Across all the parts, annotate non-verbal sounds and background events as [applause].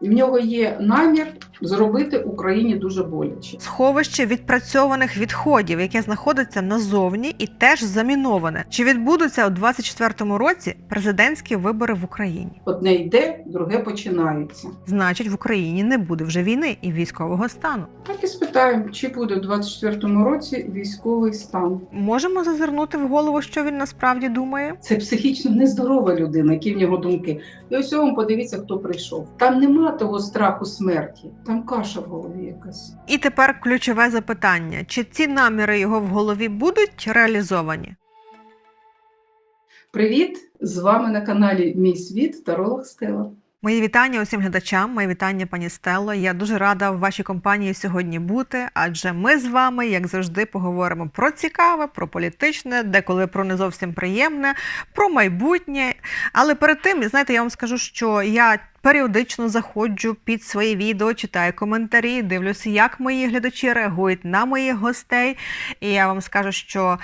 В нього є намір зробити Україні дуже боляче. Сховище відпрацьованих відходів, яке знаходиться назовні і теж заміноване. Чи відбудуться у 24-му році президентські вибори в Україні? Одне йде, друге починається. Значить, в Україні не буде вже війни і військового стану. Так і спитаємо, чи буде в 24-му році військовий стан. Можемо зазирнути в голову, що він насправді думає. Це психічно нездорова людина, які в нього думки. І ось вам подивіться, хто прийшов. Там нема того страху смерті, там каша в голові якась. І тепер ключове запитання: чи ці наміри його в голові будуть реалізовані? Привіт! З вами на каналі Мій світ Таролог Стела. Мої вітання усім глядачам, мої вітання, пані Стелло. Я дуже рада в вашій компанії сьогодні бути, адже ми з вами, як завжди, поговоримо про цікаве, про політичне, деколи про не зовсім приємне, про майбутнє. Але перед тим, знаєте, я вам скажу, що я. Періодично заходжу під свої відео, читаю коментарі, дивлюся, як мої глядачі реагують на моїх гостей. І я вам скажу, що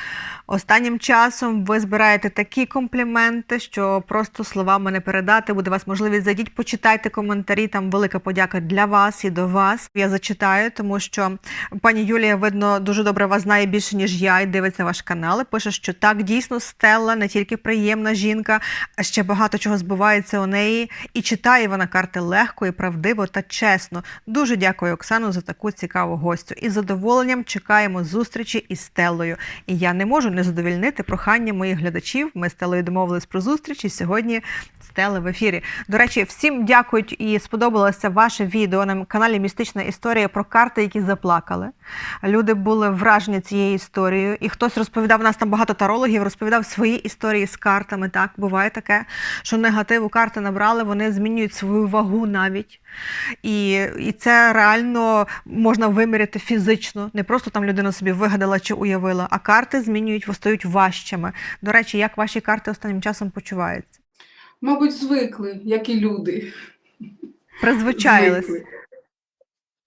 останнім часом ви збираєте такі компліменти, що просто словами не передати. Буде вас можливість зайдіть, почитайте коментарі. Там велика подяка для вас і до вас. Я зачитаю, тому що пані Юлія, видно, дуже добре вас знає більше ніж я, і дивиться ваш канал. і Пише, що так дійсно Стелла не тільки приємна жінка, а ще багато чого збувається у неї і читає вона карти легко і правдиво та чесно. Дуже дякую, Оксану, за таку цікаву гостю. І з задоволенням чекаємо зустрічі із Стеллою. І я не можу не задовільнити прохання моїх глядачів. Ми з Стеллою домовились про зустріч, і сьогодні Стелла в ефірі. До речі, всім дякують і сподобалося ваше відео на каналі Містична історія про карти, які заплакали. Люди були вражені цією історією, і хтось розповідав, у нас там багато тарологів, розповідав свої історії з картами. Так, буває таке, що негативу карти набрали, вони змінюють свою вагу навіть. І, і це реально можна виміряти фізично. Не просто там людина собі вигадала чи уявила, а карти змінюють, стають важчими. До речі, як ваші карти останнім часом почуваються? Мабуть, звикли, як і люди. Призвичаїлись. Звикли.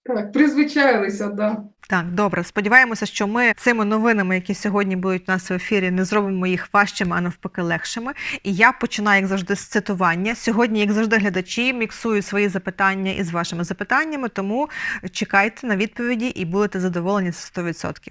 Так, призвичаїлися, так. Да. Так, добре. Сподіваємося, що ми цими новинами, які сьогодні будуть у нас в ефірі, не зробимо їх важчими, а навпаки легшими. І я починаю, як завжди, з цитування. Сьогодні, як завжди, глядачі міксую свої запитання із вашими запитаннями, тому чекайте на відповіді і будете задоволені за 100%.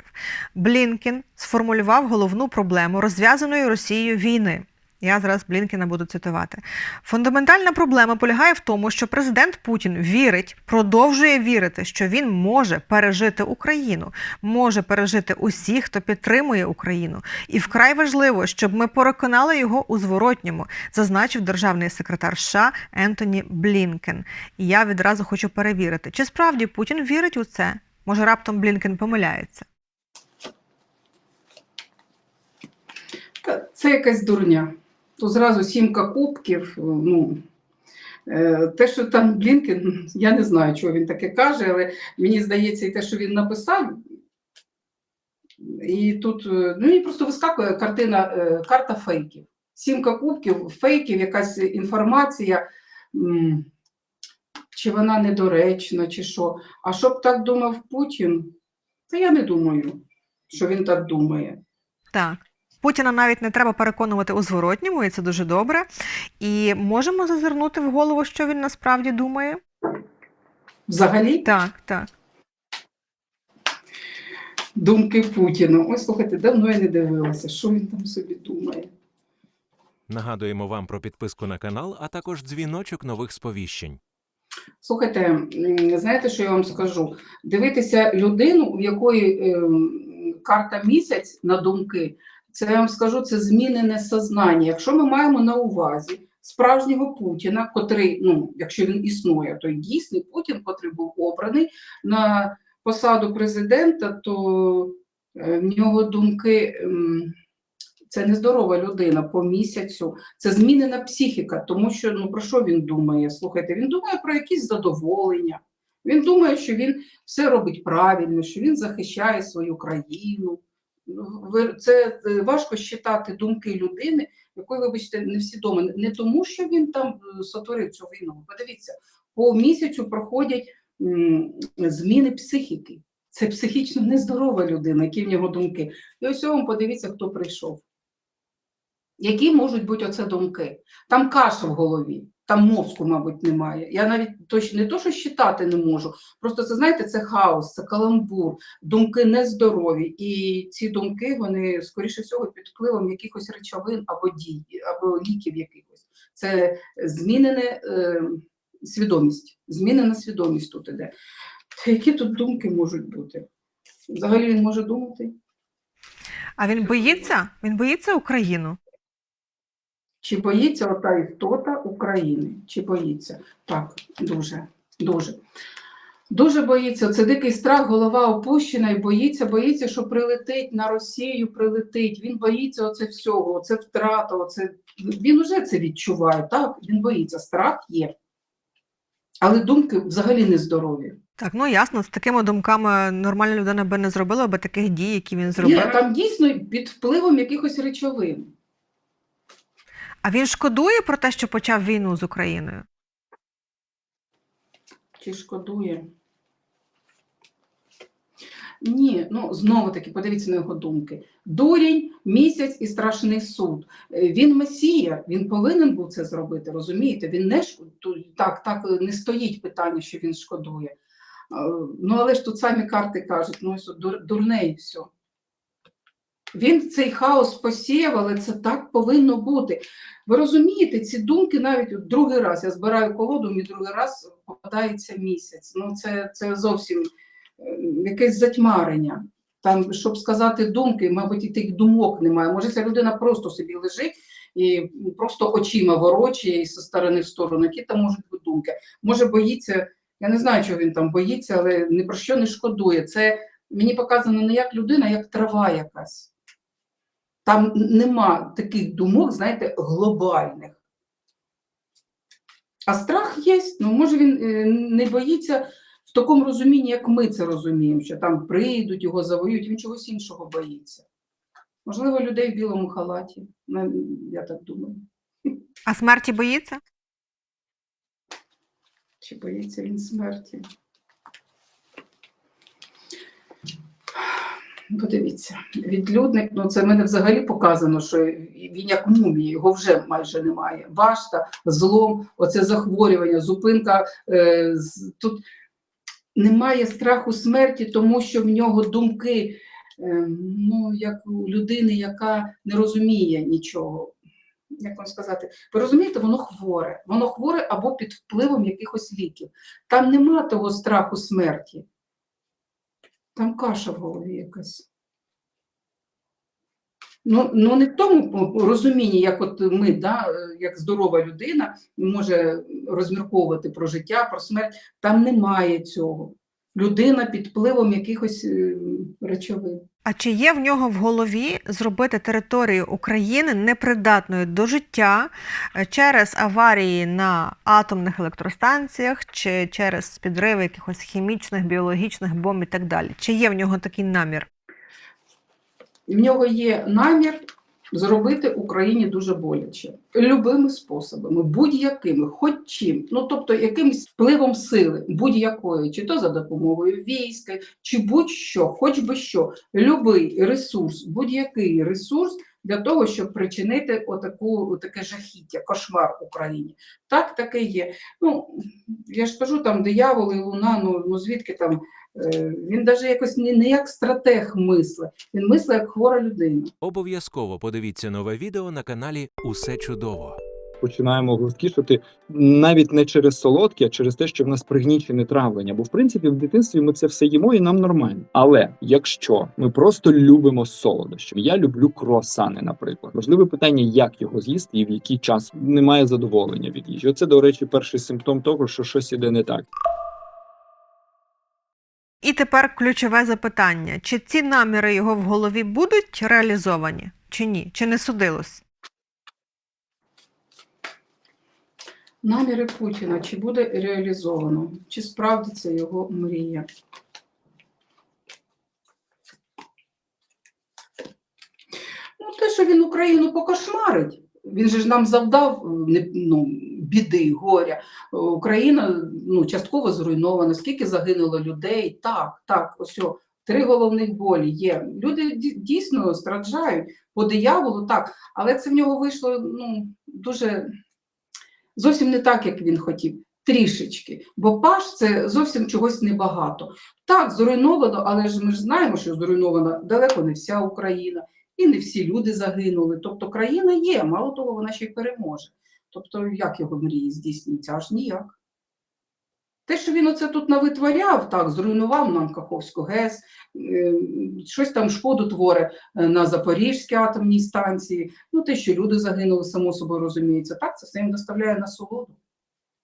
Блінкін сформулював головну проблему розв'язаної Росією війни. Я зараз Блінкіна буду цитувати. Фундаментальна проблема полягає в тому, що президент Путін вірить, продовжує вірити, що він може пережити Україну, може пережити усіх, хто підтримує Україну. І вкрай важливо, щоб ми переконали його у зворотньому, зазначив державний секретар США Ентоні Блінкен. І я відразу хочу перевірити, чи справді Путін вірить у це? Може, раптом Блінкен помиляється. Це якась дурня. То зразу сімка кубків. Ну, е, те, що там Блінкен, [laughs] я не знаю, чого він таке каже, але мені здається, і те, що він написав. І тут е, ну, мені просто вискакує картина, е, карта фейків. Сімка кубків, фейків, якась інформація, чи вона недоречна, чи що. А щоб так думав Путін, та я не думаю, що він так думає. Так. Путіна навіть не треба переконувати у зворотньому, і це дуже добре. І можемо зазирнути в голову, що він насправді думає. Взагалі, Так, так. думки Путіна. Ось слухайте, давно я не дивилася, що він там собі думає. Нагадуємо вам про підписку на канал, а також дзвіночок нових сповіщень. Слухайте, знаєте, що я вам скажу? Дивитися людину, в якої ем, карта місяць на думки, це я вам скажу, це змінене сознання. Якщо ми маємо на увазі справжнього Путіна, котрий, ну, якщо він існує, той дійсний Путін, котрий був обраний на посаду президента, то е, в нього думки. ем, Це нездорова людина по місяцю, це змінена психіка, тому що ну про що він думає? Слухайте, він думає про якісь задоволення. Він думає, що він все робить правильно, що він захищає свою країну. Це е, важко считати думки людини, якої, вибачте, не всі дома. Не тому, що він там е, сотворив цю війну. Подивіться, по місяцю проходять зміни психіки. Це психічно нездорова людина, які в нього думки. І ось вам подивіться, хто прийшов. Які можуть бути оце думки? Там каша в голові. Там мозку, мабуть, немає. Я навіть точно не то, що считати не можу. Просто це знаєте, це хаос, це каламбур, думки нездорові. І ці думки вони скоріше всього під впливом якихось речовин або дій, або ліків якихось. Це змінене е, свідомість. Змінена свідомість тут іде. Та які тут думки можуть бути? Взагалі він може думати? А він боїться? Він боїться Україну. Чи боїться ота істота України? Чи боїться? Так, дуже, дуже. Дуже боїться. Це дикий страх, голова опущена і боїться, боїться, що прилетить на Росію, прилетить. Він боїться оце всього, оце втрата, оце... він уже це відчуває, так? Він боїться, страх є. Але думки взагалі нездорові. Так, ну ясно, з такими думками нормальна людина би не зробила би таких дій, які він Ні, зробив. там дійсно під впливом якихось речовин. А він шкодує про те, що почав війну з Україною. Чи шкодує? Ні, ну знову таки, подивіться на його думки. Дурінь, місяць і страшний суд. Е, Він месія, він повинен був це зробити, розумієте? Він не так, так не стоїть питання, що він шкодує. Е, Ну, але ж тут самі карти кажуть, ну дурне і все. Він цей хаос посіяв, але це так повинно бути. Ви розумієте, ці думки навіть от другий раз я збираю колоду, мені другий раз попадається місяць. Ну, це, це зовсім е, якесь затьмарення. Там, щоб сказати думки, мабуть, і тих думок немає. Може, ця людина просто собі лежить і просто очима ворочає і зі сторони в сторону. Які там можуть бути думки? Може, боїться, я не знаю, чого він там боїться, але ні про що не шкодує. Це мені показано не як людина, а як трава якась. Там нема таких думок, знаєте, глобальних. А страх є. Ну, може, він е, не боїться в такому розумінні, як ми це розуміємо, що там прийдуть, його завоюють, він чогось іншого боїться. Можливо, людей в білому халаті, я так думаю. А смерті боїться? Чи боїться він смерті? Подивіться, відлюдник, ну це мене взагалі показано, що він як мумія, його вже майже немає. Башта, злом, оце захворювання, зупинка. Е, тут немає страху смерті, тому що в нього думки, е, ну, як у людини, яка не розуміє нічого. Як вам сказати, ви розумієте, воно хворе. Воно хворе або під впливом якихось ліків. Там нема того страху смерті. Там каша в голові якась. Ну, ну не в тому розумінні, як от ми, да, як здорова людина, може розмірковувати про життя, про смерть. Там немає цього. Людина під впливом якихось е, речовин. А чи є в нього в голові зробити територію України непридатною до життя е, через аварії на атомних електростанціях чи через підриви якихось хімічних, біологічних бомб і так далі? Чи є в нього такий намір? В нього є намір зробити Україні дуже боляче любими способами, будь-якими, хоч чим. Ну тобто, якимось впливом сили, будь-якої, чи то за допомогою війська, чи будь-що, хоч би що, любий ресурс, будь-який ресурс. Для того, щоб причинити отаку, таке жахіття, кошмар Україні. Так, таке є. Ну, я ж кажу, там диявол і луна, ну, ну звідки там, він навіть якось не, не як стратег мислить, він мислить як хвора людина. Обов'язково подивіться нове відео на каналі Усе чудово. починаємо густкішати навіть не через солодке, а через те, що в нас пригнічене травлення. Бо в принципі в дитинстві ми це все їмо і нам нормально. Але якщо ми просто любимо солодощі, я люблю круасани, наприклад. Важливе питання, як його з'їсти і в який час немає задоволення від їжі. Оце, до речі, перший симптом того, що щось іде не так. І тепер ключове запитання: чи ці наміри його в голові будуть реалізовані, чи ні? Чи не судилось? Наміри Путіна чи буде реалізовано, чи справдиться його мрія? Ну, те, що він Україну покошмарить, він же ж нам завдав е, ну, біди, горя. Україна ну, частково зруйнована, скільки загинуло людей. Так, так, ось три головних болі є. Люди дійсно страждають по дияволу, так, але це в нього вийшло ну, дуже Зовсім не так, як він хотів. Трішечки. Бо паш це зовсім чогось небагато. Так, зруйновано, але ж ми ж знаємо, що зруйнована далеко не вся Україна, і не всі люди загинули. Тобто країна є, мало того, вона ще й переможе. Тобто, як його мрії здійснюються? Аж ніяк. Те, що він оце тут навитворяв, так, зруйнував нам Каховську ГЕС, е, щось там шкоду творить е, на Запорізькій атомній станції, ну те, що люди загинули, само собою розуміється, так, це все їм доставляє насолоду.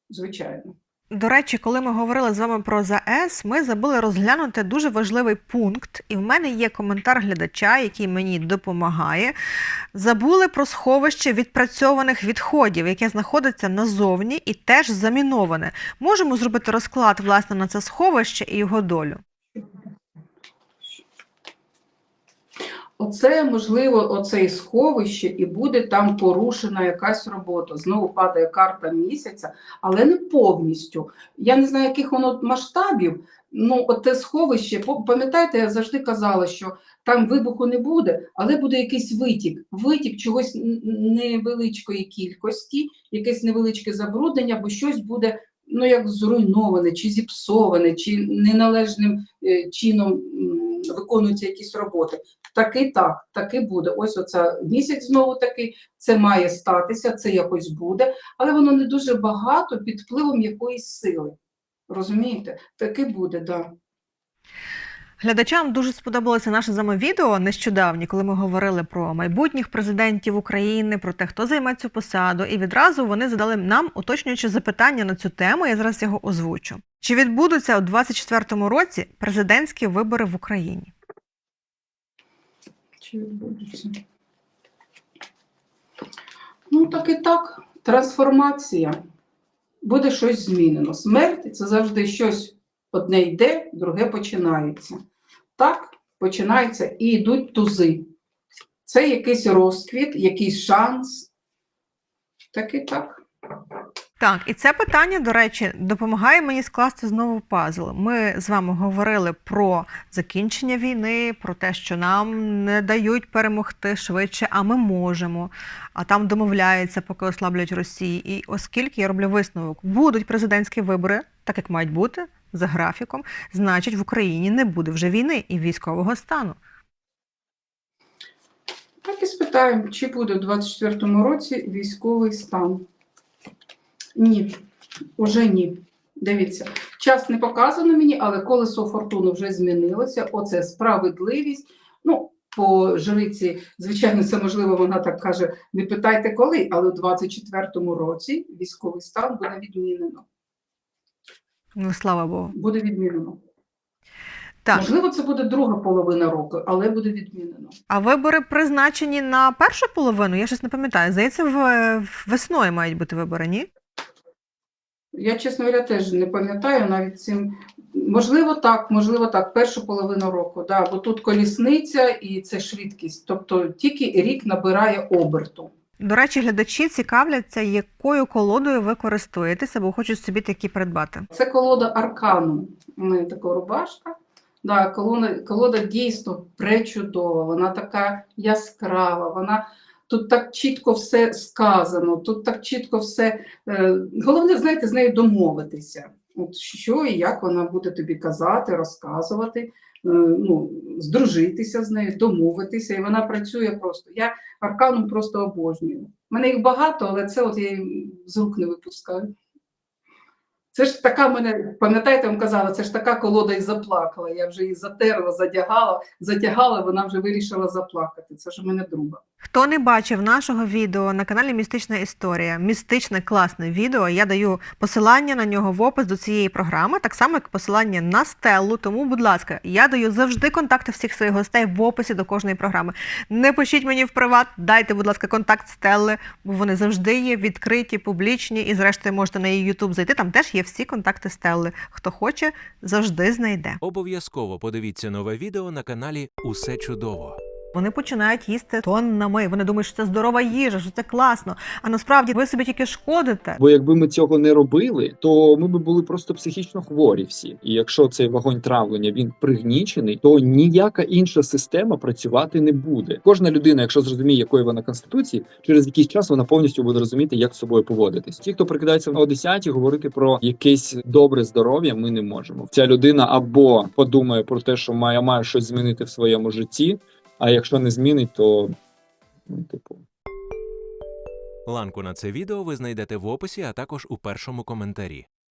Звичайно. До речі, коли ми говорили з вами про ЗАЕС, ми забули розглянути дуже важливий пункт, і в мене є коментар глядача, який мені допомагає. Забули про сховище відпрацьованих відходів, яке знаходиться назовні і теж заміноване. Можемо зробити розклад власне на це сховище і його долю. Оце, можливо, оце сховище, і буде там порушена якась робота. Знову падає карта місяця, але не повністю. Я не знаю, яких воно масштабів. Ну, от те сховище, пам'ятаєте, я завжди казала, що там вибуху не буде, але буде якийсь витік. Витік чогось невеличкої кількості, якесь невеличке забруднення, бо щось буде ну, як зруйноване, чи зіпсоване, чи неналежним е, чином виконуються якісь роботи. Таки так, таки буде. Ось оце місяць знову таки, це має статися, це якось буде, але воно не дуже багато під впливом якоїсь сили. Розумієте? Таки буде, так. Да. Глядачам дуже сподобалося наше з вами відео нещодавні, коли ми говорили про майбутніх президентів України, про те, хто займе цю посаду, і відразу вони задали нам уточнюючи запитання на цю тему. Я зараз його озвучу. Чи відбудуться у 2024 році президентські вибори в Україні? Чи відбудеться? Ну, так і так. Трансформація. Буде щось змінено. Смерть це завжди щось одне йде, друге починається. Так, починається і йдуть тузи. Це якийсь розквіт, якийсь шанс. Так і так. Так, і це питання, до речі, допомагає мені скласти знову пазл. Ми з вами говорили про закінчення війни, про те, що нам не дають перемогти швидше, а ми можемо. А там домовляються, поки ослаблять Росії. І оскільки я роблю висновок, будуть президентські вибори, так як мають бути, за графіком, значить в Україні не буде вже війни і військового стану. Так і спитаємо, чи буде у 24-му році військовий стан. Ні, уже ні. Дивіться, час не показано мені, але колесо фортуни вже змінилося. Оце справедливість. Ну, по жриці, звичайно, це можливо, вона так каже: не питайте коли, але у 24-му році військовий стан буде відмінено. Ну, слава Богу. Буде відмінено. Так, Можливо, це буде друга половина року, але буде відмінено. а вибори призначені на першу половину? Я щось не пам'ятаю. Здається, в, в весною мають бути вибори, ні? Я, чесно говоря, теж не пам'ятаю навіть цим. Можливо, так, можливо, так, першу половину року, да, бо тут колісниця і це швидкість, тобто тільки рік набирає оберту. До речі, глядачі цікавляться, якою колодою ви користуєтеся, бо хочуть собі такі придбати. Це колода аркану. У мене така рубашка. Да, колода, колода дійсно пречудова, вона така яскрава, вона тут так чітко все сказано, тут так чітко все. Е, головне, знаєте, з нею домовитися. От що і як вона буде тобі казати, розказувати, е, ну, здружитися з нею, домовитися, і вона працює просто. Я арканом просто обожнюю. У мене їх багато, але це от я з рук не випускаю. Це ж така мене, пам'ятаєте, вам казала, це ж така колода і заплакала. Я вже її затерла, задягала, затягала, вона вже вирішила заплакати. Це ж у мене друга. Хто не бачив нашого відео на каналі Містична Історія, містичне класне відео. Я даю посилання на нього в опис до цієї програми, так само як посилання на стелу. Тому, будь ласка, я даю завжди контакти всіх своїх гостей в описі до кожної програми. Не пишіть мені в приват, дайте, будь ласка, контакт стели, бо вони завжди є відкриті, публічні. І, зрештою, можете на її YouTube зайти. Там теж є всі контакти стели. Хто хоче, завжди знайде. Обов'язково подивіться нове відео на каналі Усе чудово. Вони починають їсти тоннами. Вони думають, що це здорова їжа, що це класно. А насправді ви собі тільки шкодите. Бо якби ми цього не робили, то ми би були просто психічно хворі всі. І якщо цей вогонь травлення він пригнічений, то ніяка інша система працювати не буде. Кожна людина, якщо зрозуміє, якої вона конституції, через якийсь час вона повністю буде розуміти, як з собою поводитись. Ті, хто прикидається о 10 говорити про якесь добре здоров'я, ми не можемо. Ця людина або подумає про те, що має має щось змінити в своєму житті. А якщо не змінить, то ну, типу. Ланку на це відео ви знайдете в описі, а також у першому коментарі.